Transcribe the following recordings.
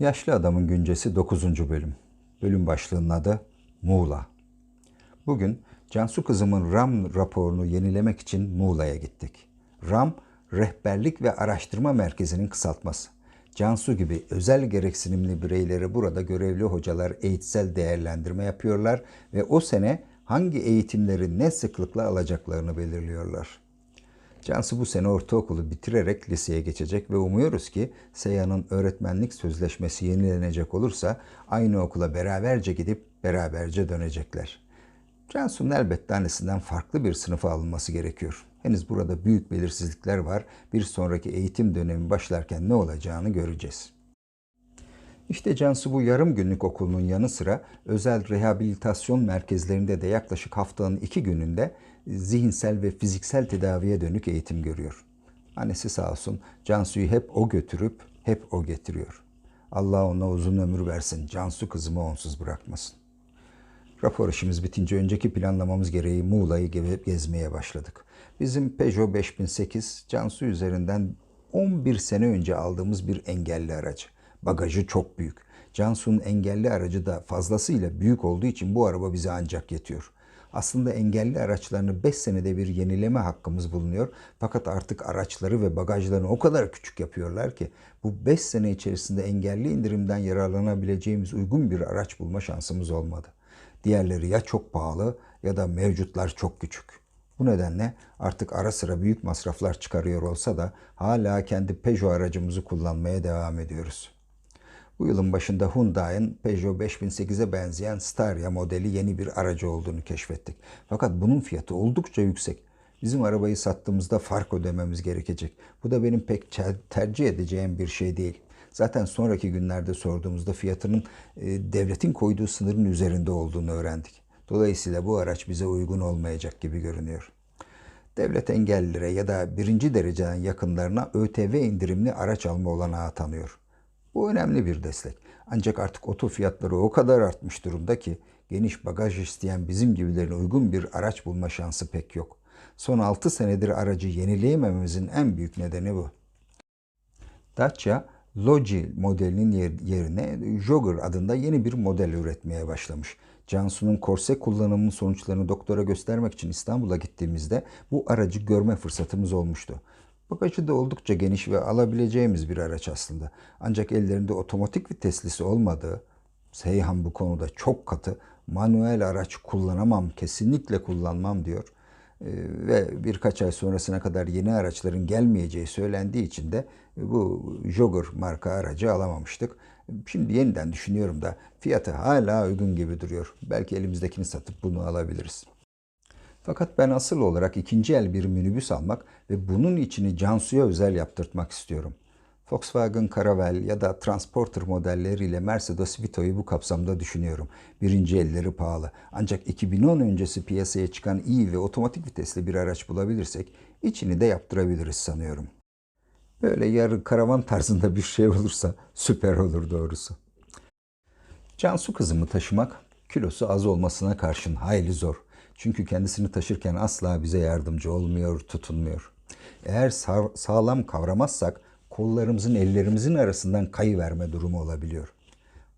Yaşlı Adamın Güncesi 9. bölüm. Bölüm başlığının adı Muğla. Bugün Cansu kızımın RAM raporunu yenilemek için Muğla'ya gittik. RAM, Rehberlik ve Araştırma Merkezi'nin kısaltması. Cansu gibi özel gereksinimli bireyleri burada görevli hocalar eğitsel değerlendirme yapıyorlar ve o sene hangi eğitimleri ne sıklıkla alacaklarını belirliyorlar. Cansu bu sene ortaokulu bitirerek liseye geçecek ve umuyoruz ki Seyhan'ın öğretmenlik sözleşmesi yenilenecek olursa aynı okula beraberce gidip beraberce dönecekler. Cansu'nun elbette annesinden farklı bir sınıfa alınması gerekiyor. Henüz burada büyük belirsizlikler var. Bir sonraki eğitim dönemi başlarken ne olacağını göreceğiz. İşte Cansu bu yarım günlük okulunun yanı sıra özel rehabilitasyon merkezlerinde de yaklaşık haftanın iki gününde zihinsel ve fiziksel tedaviye dönük eğitim görüyor. Annesi sağ olsun Cansu'yu hep o götürüp hep o getiriyor. Allah ona uzun ömür versin. Cansu kızımı onsuz bırakmasın. Rapor işimiz bitince önceki planlamamız gereği Muğla'yı ge- gezmeye başladık. Bizim Peugeot 5008 Cansu üzerinden 11 sene önce aldığımız bir engelli aracı. Bagajı çok büyük. Cansu'nun engelli aracı da fazlasıyla büyük olduğu için bu araba bize ancak yetiyor. Aslında engelli araçlarını 5 senede bir yenileme hakkımız bulunuyor. Fakat artık araçları ve bagajlarını o kadar küçük yapıyorlar ki bu 5 sene içerisinde engelli indirimden yararlanabileceğimiz uygun bir araç bulma şansımız olmadı. Diğerleri ya çok pahalı ya da mevcutlar çok küçük. Bu nedenle artık ara sıra büyük masraflar çıkarıyor olsa da hala kendi Peugeot aracımızı kullanmaya devam ediyoruz. Bu yılın başında Hyundai'nin Peugeot 5008'e benzeyen Staria modeli yeni bir aracı olduğunu keşfettik. Fakat bunun fiyatı oldukça yüksek. Bizim arabayı sattığımızda fark ödememiz gerekecek. Bu da benim pek tercih edeceğim bir şey değil. Zaten sonraki günlerde sorduğumuzda fiyatının e, devletin koyduğu sınırın üzerinde olduğunu öğrendik. Dolayısıyla bu araç bize uygun olmayacak gibi görünüyor. Devlet engellilere ya da birinci dereceden yakınlarına ÖTV indirimli araç alma olanağı tanıyor. Bu önemli bir destek. Ancak artık oto fiyatları o kadar artmış durumda ki geniş bagaj isteyen bizim gibilerine uygun bir araç bulma şansı pek yok. Son 6 senedir aracı yenileyemememizin en büyük nedeni bu. Dacia Logi modelinin yerine Jogger adında yeni bir model üretmeye başlamış. Cansu'nun korse kullanımının sonuçlarını doktora göstermek için İstanbul'a gittiğimizde bu aracı görme fırsatımız olmuştu. Bagajı da oldukça geniş ve alabileceğimiz bir araç aslında. Ancak ellerinde otomatik viteslisi olmadığı, Seyhan bu konuda çok katı, manuel araç kullanamam, kesinlikle kullanmam diyor. Ee, ve birkaç ay sonrasına kadar yeni araçların gelmeyeceği söylendiği için de bu Jogger marka aracı alamamıştık. Şimdi yeniden düşünüyorum da fiyatı hala uygun gibi duruyor. Belki elimizdekini satıp bunu alabiliriz. Fakat ben asıl olarak ikinci el bir minibüs almak ve bunun içini Cansu'ya özel yaptırtmak istiyorum. Volkswagen Caravelle ya da Transporter modelleriyle Mercedes Vito'yu bu kapsamda düşünüyorum. Birinci elleri pahalı. Ancak 2010 öncesi piyasaya çıkan iyi ve otomatik vitesli bir araç bulabilirsek içini de yaptırabiliriz sanıyorum. Böyle yarı karavan tarzında bir şey olursa süper olur doğrusu. Cansu kızımı taşımak kilosu az olmasına karşın hayli zor. Çünkü kendisini taşırken asla bize yardımcı olmuyor, tutunmuyor. Eğer sağlam kavramazsak kollarımızın ellerimizin arasından kayıverme durumu olabiliyor.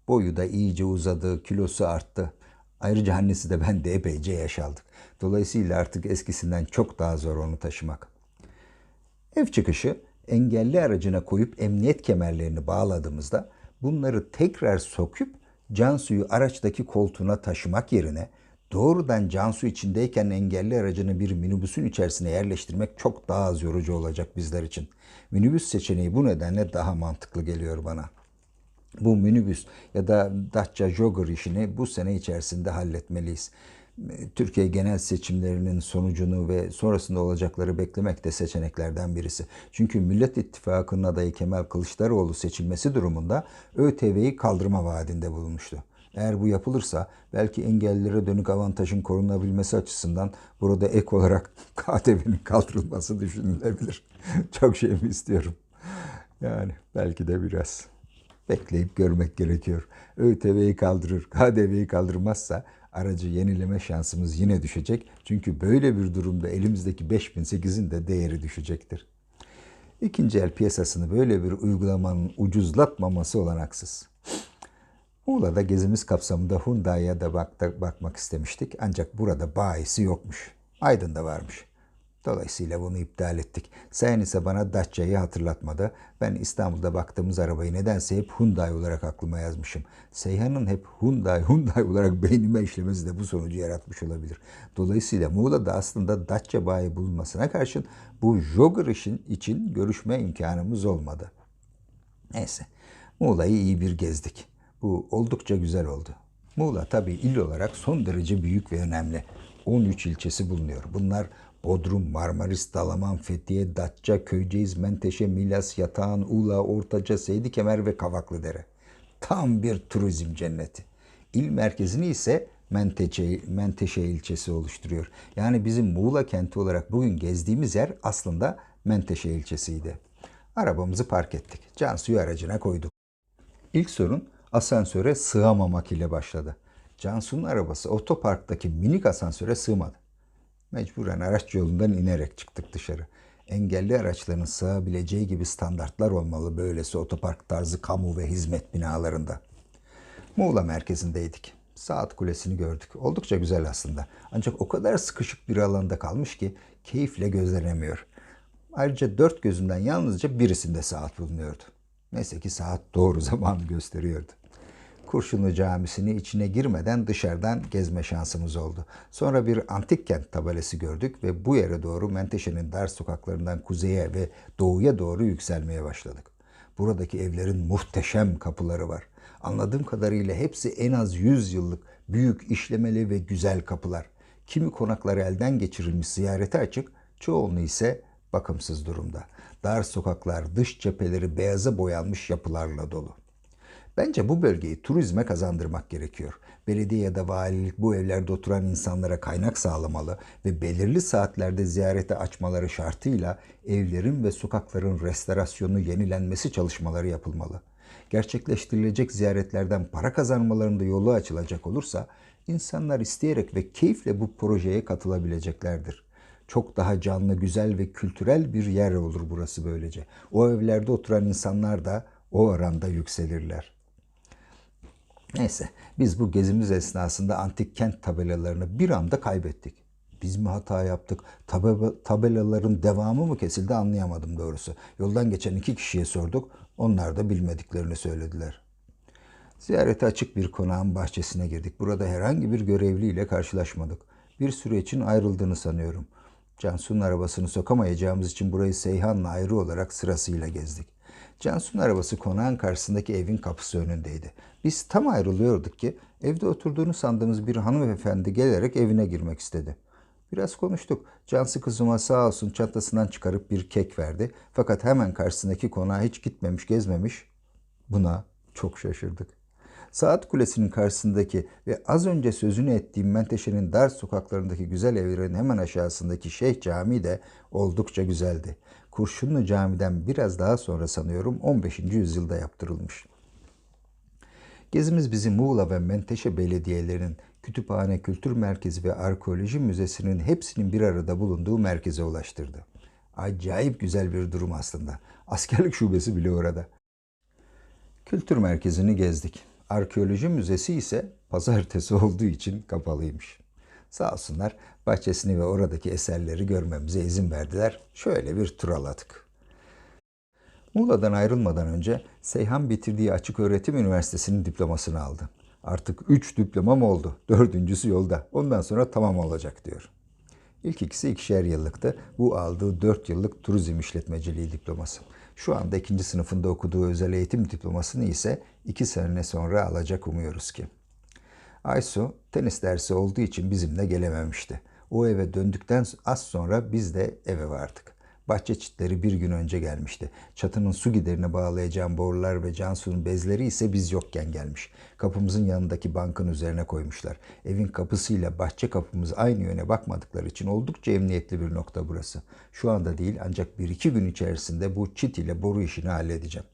Boyu da iyice uzadı, kilosu arttı. Ayrıca annesi de ben de epeyce yaş aldık. Dolayısıyla artık eskisinden çok daha zor onu taşımak. Ev çıkışı engelli aracına koyup emniyet kemerlerini bağladığımızda bunları tekrar söküp Cansu'yu araçtaki koltuğuna taşımak yerine doğrudan Cansu içindeyken engelli aracını bir minibüsün içerisine yerleştirmek çok daha az yorucu olacak bizler için. Minibüs seçeneği bu nedenle daha mantıklı geliyor bana. Bu minibüs ya da Dacia Jogger işini bu sene içerisinde halletmeliyiz. Türkiye genel seçimlerinin sonucunu ve sonrasında olacakları beklemek de seçeneklerden birisi. Çünkü Millet İttifakı'nın adayı Kemal Kılıçdaroğlu seçilmesi durumunda ÖTV'yi kaldırma vaadinde bulunmuştu. Eğer bu yapılırsa belki engellilere dönük avantajın korunabilmesi açısından burada ek olarak KDV'nin kaldırılması düşünülebilir. Çok şey mi istiyorum? Yani belki de biraz bekleyip görmek gerekiyor. ÖTV'yi kaldırır, KDV'yi kaldırmazsa aracı yenileme şansımız yine düşecek. Çünkü böyle bir durumda elimizdeki 5008'in de değeri düşecektir. İkinci el piyasasını böyle bir uygulamanın ucuzlatmaması olanaksız. Muğla'da gezimiz kapsamında Hyundai'ye de bak bakmak istemiştik ancak burada bayisi yokmuş. Aydın'da varmış. Dolayısıyla bunu iptal ettik. Sen ise bana Dacia'yı hatırlatmadı. Ben İstanbul'da baktığımız arabayı nedense hep Hyundai olarak aklıma yazmışım. Seyhan'ın hep Hyundai, Hyundai olarak beynime işlemesi de bu sonucu yaratmış olabilir. Dolayısıyla Muğla'da aslında Dacia bayi bulunmasına karşın bu jogger işin için görüşme imkanımız olmadı. Neyse, Muğla'yı iyi bir gezdik. Bu oldukça güzel oldu. Muğla tabii il olarak son derece büyük ve önemli. 13 ilçesi bulunuyor. Bunlar Bodrum, Marmaris, Dalaman, Fethiye, Datça, Köyceğiz, Menteşe, Milas, Yatağan, Ula, Ortaca, Seydikemer ve Kavaklıdere. Tam bir turizm cenneti. İl merkezini ise Menteşe, Menteşe ilçesi oluşturuyor. Yani bizim Muğla kenti olarak bugün gezdiğimiz yer aslında Menteşe ilçesiydi. Arabamızı park ettik. Cansu'yu aracına koyduk. İlk sorun asansöre sığamamak ile başladı. Cansu'nun arabası otoparktaki minik asansöre sığmadı. Mecburen araç yolundan inerek çıktık dışarı. Engelli araçların sığabileceği gibi standartlar olmalı böylesi otopark tarzı kamu ve hizmet binalarında. Muğla merkezindeydik. Saat kulesini gördük. Oldukça güzel aslında. Ancak o kadar sıkışık bir alanda kalmış ki keyifle gözlenemiyor. Ayrıca dört gözünden yalnızca birisinde saat bulunuyordu. Neyse ki saat doğru zamanı gösteriyordu. Kurşunlu Camisi'ni içine girmeden dışarıdan gezme şansımız oldu. Sonra bir antik kent tabelası gördük ve bu yere doğru Menteşe'nin dar sokaklarından kuzeye ve doğuya doğru yükselmeye başladık. Buradaki evlerin muhteşem kapıları var. Anladığım kadarıyla hepsi en az 100 yıllık büyük işlemeli ve güzel kapılar. Kimi konakları elden geçirilmiş ziyarete açık, çoğunluğu ise bakımsız durumda. Dar sokaklar, dış cepheleri beyaza boyanmış yapılarla dolu. Bence bu bölgeyi turizme kazandırmak gerekiyor. Belediye ya da valilik bu evlerde oturan insanlara kaynak sağlamalı ve belirli saatlerde ziyarete açmaları şartıyla evlerin ve sokakların restorasyonu yenilenmesi çalışmaları yapılmalı. Gerçekleştirilecek ziyaretlerden para kazanmalarında yolu açılacak olursa insanlar isteyerek ve keyifle bu projeye katılabileceklerdir. Çok daha canlı, güzel ve kültürel bir yer olur burası böylece. O evlerde oturan insanlar da o oranda yükselirler. Neyse biz bu gezimiz esnasında antik kent tabelalarını bir anda kaybettik. Biz mi hata yaptık? Tabe tabelaların devamı mı kesildi anlayamadım doğrusu. Yoldan geçen iki kişiye sorduk. Onlar da bilmediklerini söylediler. Ziyarete açık bir konağın bahçesine girdik. Burada herhangi bir görevliyle karşılaşmadık. Bir süre için ayrıldığını sanıyorum. Cansu'nun arabasını sokamayacağımız için burayı Seyhan'la ayrı olarak sırasıyla gezdik. Cansu'nun arabası konağın karşısındaki evin kapısı önündeydi. Biz tam ayrılıyorduk ki evde oturduğunu sandığımız bir hanımefendi gelerek evine girmek istedi. Biraz konuştuk. Cansu kızıma sağ olsun çantasından çıkarıp bir kek verdi. Fakat hemen karşısındaki konağa hiç gitmemiş, gezmemiş. Buna çok şaşırdık. Saat Kulesi'nin karşısındaki ve az önce sözünü ettiğim Menteşe'nin dar sokaklarındaki güzel evlerin hemen aşağısındaki Şeyh Camii de oldukça güzeldi. Kurşunlu Cami'den biraz daha sonra sanıyorum 15. yüzyılda yaptırılmış. Gezimiz bizi Muğla ve Menteşe belediyelerinin kütüphane, kültür merkezi ve arkeoloji müzesinin hepsinin bir arada bulunduğu merkeze ulaştırdı. Acayip güzel bir durum aslında. Askerlik şubesi bile orada. Kültür merkezini gezdik. Arkeoloji müzesi ise pazartesi olduğu için kapalıymış. Sağ olsunlar bahçesini ve oradaki eserleri görmemize izin verdiler. Şöyle bir turaladık. Muğla'dan ayrılmadan önce Seyhan bitirdiği Açık Öğretim Üniversitesi'nin diplomasını aldı. Artık 3 diplomam oldu. Dördüncüsü yolda. Ondan sonra tamam olacak diyor. İlk ikisi ikişer yıllıktı. Bu aldığı 4 yıllık turizm işletmeciliği diploması. Şu anda ikinci sınıfında okuduğu özel eğitim diplomasını ise 2 sene sonra alacak umuyoruz ki. Aysu tenis dersi olduğu için bizimle gelememişti. O eve döndükten az sonra biz de eve vardık. Bahçe çitleri bir gün önce gelmişti. Çatının su giderini bağlayacağım borular ve Cansu'nun bezleri ise biz yokken gelmiş. Kapımızın yanındaki bankın üzerine koymuşlar. Evin kapısıyla bahçe kapımız aynı yöne bakmadıkları için oldukça emniyetli bir nokta burası. Şu anda değil ancak bir iki gün içerisinde bu çit ile boru işini halledeceğim.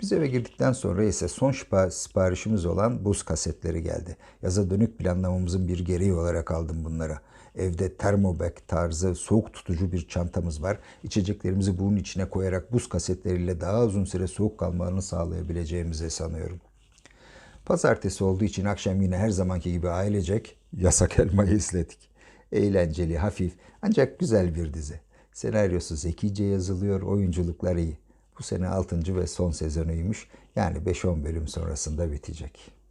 Biz eve girdikten sonra ise son siparişimiz olan buz kasetleri geldi. Yaza dönük planlamamızın bir gereği olarak aldım bunları. Evde termobag tarzı soğuk tutucu bir çantamız var. İçeceklerimizi bunun içine koyarak buz kasetleriyle daha uzun süre soğuk kalmalarını sağlayabileceğimizi sanıyorum. Pazartesi olduğu için akşam yine her zamanki gibi ailecek yasak elmayı izledik. Eğlenceli, hafif ancak güzel bir dizi. Senaryosu zekice yazılıyor, oyunculuklar iyi. Bu sene 6. ve son sezonuymuş. Yani 5-10 bölüm sonrasında bitecek.